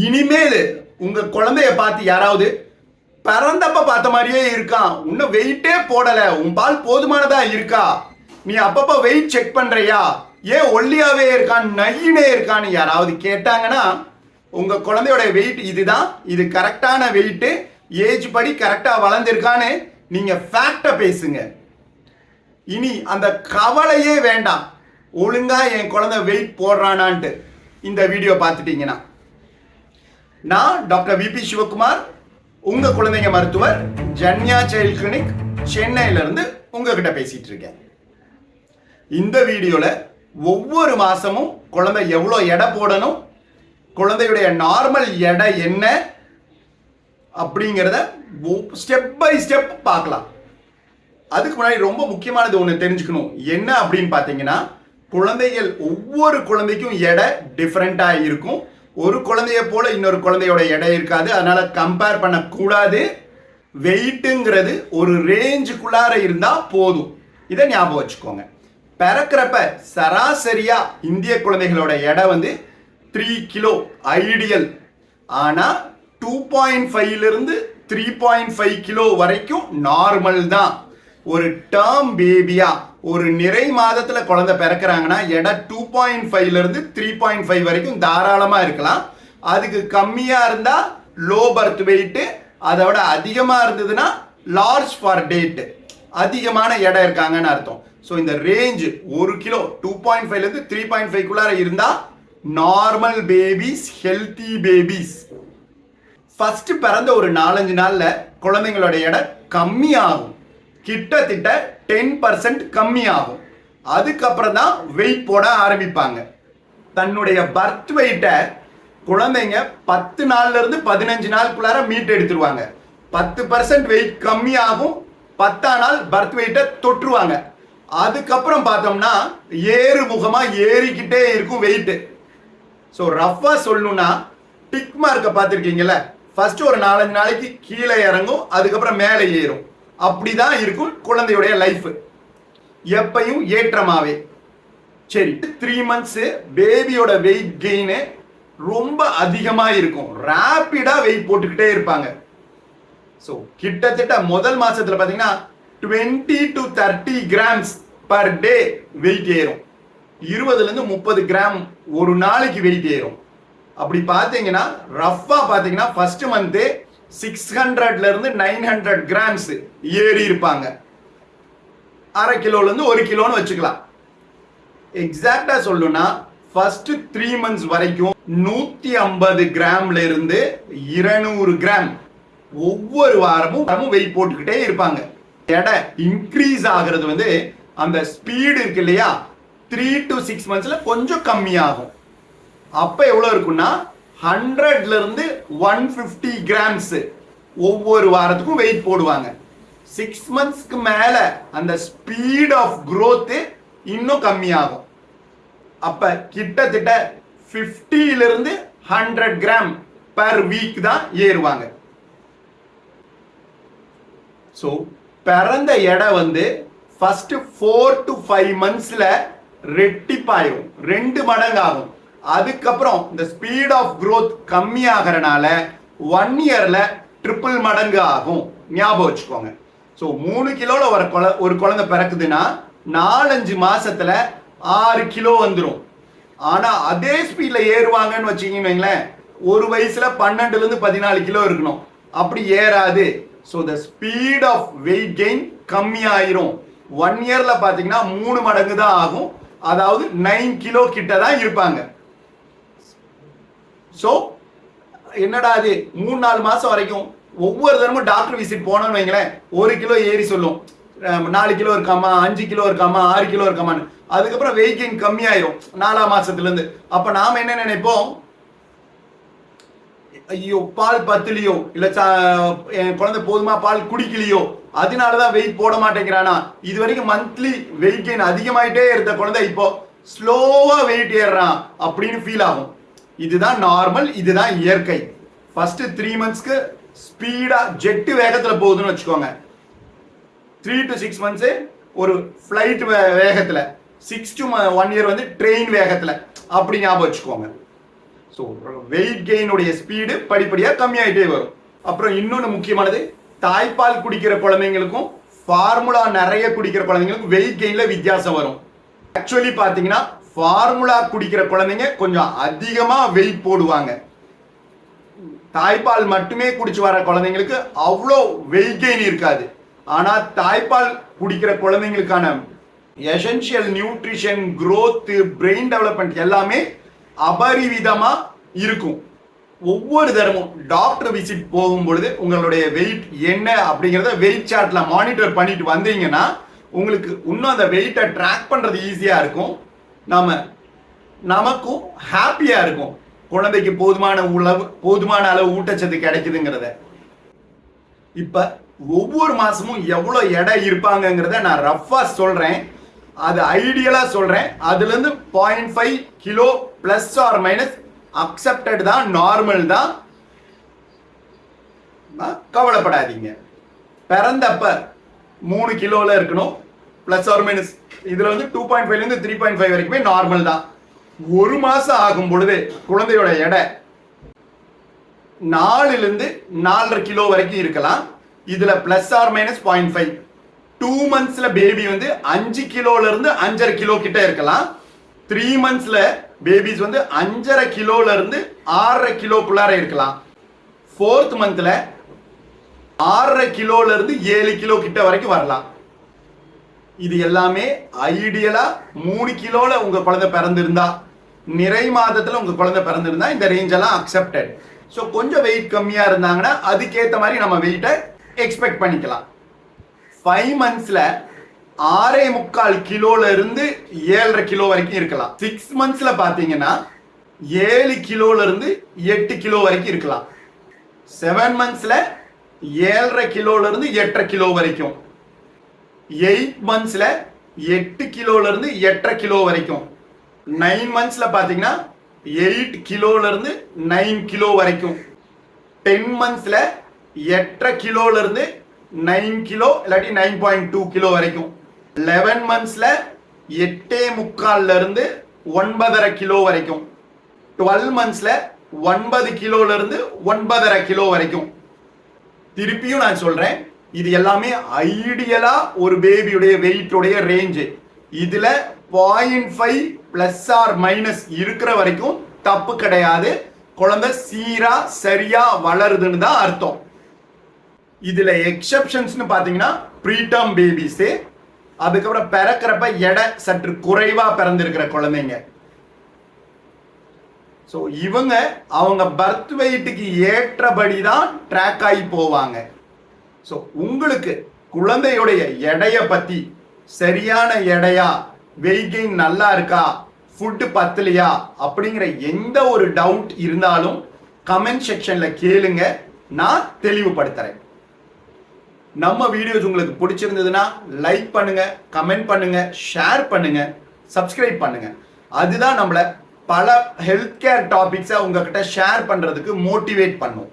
இனிமேல் உங்க குழந்தைய பார்த்து யாராவது பிறந்தப்ப பார்த்த மாதிரியே இருக்கான் இன்னும் வெயிட்டே போடல. உன் பால் போதுமானதா இருக்கா? நீ அப்பப்போ வெயிட் செக் பண்றியா? ஏன் ஒல்லியாவே இருக்கான் நையினே இருக்கான்னு யாராவது கேட்டாங்கன்னா உங்க குழந்தையோட வெயிட் இதுதான். இது கரெக்டான வெயிட்டு ஏஜ் படி கரெக்டாக வளர்ந்துருக்கான்னு நீங்க ஃபேக்டை பேசுங்க. இனி அந்த கவலையே வேண்டாம். ஒழுங்கா என் குழந்தை வெயிட் போடுறானான்ட்டு இந்த வீடியோ பார்த்துட்டீங்கன்னா. நான் டாக்டர் விபி சிவகுமார் உங்க குழந்தைங்க மருத்துவர் ஜன்யா சைல்ட் கிளினிக் சென்னையில இருந்து உங்ககிட்ட பேசிட்டு இருக்கேன். இந்த வீடியோல ஒவ்வொரு மாசமும் குழந்தை எவ்வளோ எடை போடணும் குழந்தையுடைய நார்மல் எடை என்ன அப்படிங்கிறத ஸ்டெப் பை ஸ்டெப் பார்க்கலாம். அதுக்கு முன்னாடி ரொம்ப முக்கியமானது ஒன்று தெரிஞ்சுக்கணும். என்ன அப்படின்னு பார்த்தீங்கன்னா குழந்தைகள் ஒவ்வொரு குழந்தைக்கும் எடை டிஃப்ரெண்ட்டாக இருக்கும். ஒரு குழந்தைய போல இன்னொரு குழந்தையோட எடை இருக்காது. அதனால கம்பேர் பண்ணக்கூடாது. வெயிட்டுங்கிறது ஒரு ரேஞ்சுக்குள்ளார இருந்தால் போதும். இதை ஞாபகம் வச்சுக்கோங்க. பிறக்கிறப்ப சராசரியா இந்திய குழந்தைகளோட எடை வந்து த்ரீ கிலோ ஐடியல் ஆனால் டூ பாயிண்ட் ஃபைவ்லேருந்து த்ரீ பாயிண்ட் ஃபைவ் கிலோ வரைக்கும் நார்மல் தான். ஒரு டேர்ம் பேபியா ஒரு நிறை மாதத்தில் குழந்தை பிறக்கிறாங்கன்னா எடை டூ பாயிண்ட் ஃபைவ்லேருந்து த்ரீ பாயிண்ட் ஃபைவ் வரைக்கும் தாராளமாக இருக்கலாம். அதுக்கு கம்மியாக இருந்தால் லோ பர்த் வெயிட் அதை விட அதிகமாக இருந்ததுன்னா லார்ஜ் ஃபார் டேட்டு அதிகமான எடை இருக்காங்கன்னு அர்த்தம். ஸோ இந்த ரேஞ்ச் ஒரு கிலோ டூ பாயிண்ட் ஃபைவ்லேருந்து த்ரீ பாயிண்ட் ஃபைவ் குள்ளார இருந்தால் normal babies healthy babies first பிறந்த ஒரு நாலஞ்சு நாளில் குழந்தைங்களோட எடை கம்மியாகும். கிட்டத்தட்ட டென் பர்சன்ட் கம்மியாகும். அதுக்கப்புறம் தான் வெயிட் போட ஆரம்பிப்பாங்க. தன்னுடைய பர்த் வெயிட்டை குழந்தைங்க பத்து நாள்லேருந்து பதினஞ்சு நாளுக்குள்ளார மீட் எடுத்துருவாங்க. பத்து பர்சன்ட் வெயிட் கம்மியாகும். பத்தா நாள் பர்த் வெயிட்டை தொற்றுவாங்க. அதுக்கப்புறம் பார்த்தோம்னா ஏறு முகமாக ஏறிக்கிட்டே இருக்கும் வெயிட்டு ஸோ ரஃப்பாக சொல்லணும்னா டிக் மார்க்கை பார்த்துருக்கீங்கல்ல? ஃபஸ்ட்டு ஒரு நாலஞ்சு நாளைக்கு கீழே இறங்கும் அதுக்கப்புறம் மேலே ஏறும். அப்படிதான் இருக்கும் குழந்தையுடைய லைஃப் எப்பையும் ஏற்றமாவே. சரி த்ரீ மந்த்ஸ் பேபியோட வெயிட் கெயின் ரொம்ப அதிகமா இருக்கும். ரேப்பிடா வெயிட் போட்டுக்கிட்டே இருப்பாங்க. ஸோ கிட்டத்தட்ட முதல் மாசத்துல பாத்தீங்கன்னா twenty to thirty grams per day weight ஏறும். இருபதுல இருந்து முப்பது கிராம் ஒரு நாளைக்கு வெயிட் ஏறும். அப்படி பார்த்தீங்கன்னா ரஃபா பார்த்தீங்கன்னா ஃபர்ஸ்ட் மந்த்து சிக்ஸ் ஹண்ட்ரட்ல இருந்து நைன் ஹண்ட்ரட் கிராம்ஸ் ஏறி இருப்பாங்க. அரை கிலோல இருந்து ஒரு கிலோன்னு வச்சுக்கலாம். எக்ஸாக்டா சொல்லணும்னா ஃபர்ஸ்ட் த்ரீ மந்த்ஸ் வரைக்கும் நூத்தி ஐம்பது கிராம்ல இருந்து இருநூறு கிராம் ஒவ்வொரு வாரமும் வாரமும் வெயிட் போட்டுக்கிட்டே இருப்பாங்க. எடை இன்க்ரீஸ் ஆகிறது வந்து அந்த ஸ்பீடு இருக்கு இல்லையா? த்ரீ டு சிக்ஸ் மந்த்ஸ்ல கொஞ்சம் கம்மியாகும். அப்ப எவ்வளவு இருக்குன்னா ஹண்ட்ரட்ல இருந்து ஒன் பிப்டி கிராம்ஸ் ஒவ்வொரு வாரத்துக்கும் வெயிட் போடுவாங்க. சிக்ஸ் மந்த்ஸ்க்கு மேல அந்த ஸ்பீட் ஆஃப் க்ரோத்து இன்னும் கம்மியாகும். அப்ப கிட்டத்தட்ட 50 இருந்து ஹண்ட்ரட் கிராம் பர் வீக் தான் ஏறுவாங்க. ஸோ பிறந்த எடை வந்து ஃபர்ஸ்ட் ஃபோர் டு ஃபைவ் மந்த்ஸ்ல ரெட்டிப்பாயிரும். ரெண்டு மடங்கு ஆகும் அதுக்கப்புறம் இந்த ஸ்பீட் ஆஃப் க்ரோத் கம்மியாகிறனால ஒன் இயர்ல ட்ரிபிள் மடங்கு ஆகும் ஞாபகம் வச்சுக்கோங்க. ஸோ மூணு கிலோல ஒரு குழ ஒரு குழந்தை பிறக்குதுன்னா நாலஞ்சு மாசத்துல ஆறு கிலோ வந்துடும் ஆனா அதே ஸ்பீட்ல ஏறுவாங்கன்னு வச்சீங்கன்னு வைங்களேன். ஒரு வயசுல பன்னெண்டுல இருந்து பதினாலு கிலோ இருக்கணும். அப்படி ஏறாது. So the speed of weight gain கம்மியாயிரும். One இயர்ல பாத்தீங்கன்னா மூணு மடங்கு தான் ஆகும். அதாவது நைன் கிலோ கிட்ட தான் இருப்பாங்க. ஸோ என்னடா அது? மூணு நாலு மாதம் வரைக்கும் ஒவ்வொரு தினமும் டாக்டர் விசிட் போனோம்னு வைங்களேன். ஒரு கிலோ ஏறி சொல்லும். நாலு கிலோ இருக்காமா? அஞ்சு கிலோ இருக்காமா? ஆறு கிலோ இருக்காமான்னு. அதுக்கப்புறம் வெயிட் கெயின் கம்மியாயிரும். நாலாம் மாசத்துலேருந்து. அப்போ நாம் என்ன நினைப்போம்? ஐயோ பால் பத்துலையோ? இல்லை சா- என் குழந்தை போதுமா? பால் குடிக்கலையோ? அதனால தான் வெயிட் போட மாட்டேங்கிறானா? இது வரைக்கும் மந்த்லி வெயிட் கெயின் அதிகமாயிட்டே இருந்த குழந்தை இப்போ ஸ்லோவாக வெயிட் ஏறுறான் அப்படின்னு ஃபீல் ஆகும். இதுதான் நார்மல் இதுதான் இயற்கை. ஃபர்ஸ்ட் த்ரீ மந்த்ஸ்க்கு ஸ்பீடாக ஜெட்டு வேகத்தில் போகுதுன்னு வச்சுக்கோங்க. த்ரீ டு சிக்ஸ் மந்த்ஸு ஒரு ஃப்ளைட் வே வேகத்தில். சிக்ஸ் டு ஒன் இயர் வந்து ட்ரெயின் வேகத்தில். அப்படி ஞாபகம் வச்சுக்கோங்க. ஸோ வெயிட் கெயினுடைய ஸ்பீடு படிப்படியாக கம்மியாகிட்டே வரும். அப்புறம் இன்னொன்று முக்கியமானது தாய்ப்பால் குடிக்கிற குழந்தைங்களுக்கும் ஃபார்முலா நிறைய குடிக்கிற குழந்தைங்களுக்கும் வெயிட் கெயினில் வித்தியாசம் வரும். ஆக்சுவலி பார்த்தீங்கன்னா ஃபார்முலா குடிக்கிற குழந்தைங்க கொஞ்சம் அதிகமாக வெயிட் போடுவாங்க. தாய்ப்பால் மட்டுமே குடிச்சு வர குழந்தைங்களுக்கு அவ்வளோ வெயிட் கெயின் இருக்காது. ஆனால் தாய்ப்பால் குடிக்கிற குழந்தைங்களுக்கான essential nutrition growth brain development எல்லாமே அபரிவிதமா இருக்கும். ஒவ்வொரு தரமும் டாக்டர் விசிட் போகும் பொழுது உங்களுடைய வெயிட் என்ன அப்படிங்கிறத வெயிட் சார்ட்ல மானிட்டர் பண்ணிட்டு வந்தீங்கன்னா உங்களுக்கு இன்னும் அந்த வெயிட்டை ட்ராக் பண்ணுறது ஈஸியாக இருக்கும். நாம் நமக்கும் ஹாப்பியாக இருக்கும். குழந்தைக்கு போதுமான உழவு போதுமான அளவு ஊட்டச்சத்து கிடைக்குதுங்கிறத. இப்போ ஒவ்வொரு மாதமும் எவ்வளோ எடை இருப்பாங்கங்கிறத நான் ரஃப்பாக சொல்கிறேன் அது ஐடியலாக சொல்கிறேன் அதுலேருந்து point five kilo plus or minus accepted தான் நார்மல் தான். கவலைப்படாதீங்க. பிறந்தப்ப மூணு கிலோவில் இருக்கணும். ப்ளஸ் ஆர் மைனஸ் இதில் வந்து டூ பாயிண்ட் ஃபைவ்லேருந்து த்ரீ பாயிண்ட் ஃபைவ் வரைக்குமே நார்மல் தான். ஒரு மாதம் ஆகும் பொழுது குழந்தையோட எடை நாலுலேருந்து நாலரை கிலோ வரைக்கும் இருக்கலாம். இதில் plus or minus point five two மந்த்ஸில் baby வந்து அஞ்சு கிலோவிலேருந்து அஞ்சரை கிலோ கிட்ட இருக்கலாம். த்ரீ மந்த்ஸில் பேபிஸ் வந்து அஞ்சரை கிலோவிலேருந்து ஆறரை கிலோக்குள்ளார இருக்கலாம். ஃபோர்த் மந்தில் ஆறரை கிலோல இருந்து ஏழு கிலோ கிட்ட வரைக்கும் வரலாம். இது எல்லாமே ஐடியலா மூணு கிலோல உங்க குழந்தை பிறந்திருந்தா நிறை மாதத்துல உங்க குழந்தை பிறந்திருந்தா இந்த ரேஞ்ச் எல்லாம் அக்செப்டட் ஸோ கொஞ்சம் வெயிட் கம்மியா இருந்தாங்கன்னா அதுக்கேற்ற மாதிரி நம்ம வெயிட்டை எக்ஸ்பெக்ட் பண்ணிக்கலாம். ஃபைவ் மந்த்ஸ்ல ஆறே முக்கால் கிலோல இருந்து ஏழரை கிலோ வரைக்கும் இருக்கலாம். சிக்ஸ் மந்த்ஸ்ல பாத்தீங்கன்னா ஏழு கிலோல இருந்து எட்டு கிலோ வரைக்கும் இருக்கலாம். செவன் மந்த்ஸ்ல ஏழரை கிலோல இருந்து எட்டரை கிலோ வரைக்கும். எயிட் மந்த்ஸ்ல எட்டு கிலோல இருந்து எட்டரை கிலோ வரைக்கும். நைன் மந்த்ஸ்ல பாத்தீங்கன்னா எயிட் கிலோல இருந்து நைன் கிலோ வரைக்கும். டென் மந்த்ஸ்ல எட்டரை கிலோல இருந்து நைன் கிலோ இல்லாட்டி நைன் பாயிண்ட் டூ கிலோ வரைக்கும். லெவன் மந்த்ஸ்ல எட்டே முக்கால்ல இருந்து ஒன்பதரை கிலோ வரைக்கும். டுவெல் மந்த்ஸ்ல ஒன்பது கிலோல இருந்து ஒன்பதரை கிலோ வரைக்கும். திருப்பியும் நான் சொல்றேன் இது எல்லாமே ஐடியலா ஒரு பேபியுடைய வெயிட்டுடைய ரேஞ்சு இதுல point five plus or minus இருக்கிற வரைக்கும் தப்பு கிடையாது. குழந்தை சீரா சரியா வளருதுன்னு தான் அர்த்தம். இதுல எக்ஸெப்ஷன்ஸ்னு பார்த்தீங்கன்னா ப்ரீடம் பேபிஸு அதுக்கப்புறம் பிறக்கிறப்ப எடை சற்று குறைவாக பிறந்திருக்கிற குழந்தைங்க. ஸோ இவங்க அவங்க பர்த் வெயிட்டுக்கு ஏற்றபடி தான் ட்ராக் ஆகி போவாங்க. ஸோ உங்களுக்கு குழந்தையுடைய எடையை பற்றி சரியான எடையா? வெயிட் கெயின் நல்லா இருக்கா? ஃபுட்டு பத்தலையா? அப்படிங்கிற எந்த ஒரு டவுட் இருந்தாலும் கமெண்ட் செக்ஷனில் கேளுங்க. நான் தெளிவுபடுத்துறேன். நம்ம வீடியோஸ் உங்களுக்கு பிடிச்சிருந்ததுன்னா லைக் பண்ணுங்க கமெண்ட் பண்ணுங்க ஷேர் பண்ணுங்க சப்ஸ்கிரைப் பண்ணுங்க. அதுதான் நம்மளை பல ஹெல்த் கேர் டாபிக்ஸை உங்ககிட்ட ஷேர் பண்ணுறதுக்கு மோட்டிவேட் பண்ணும்.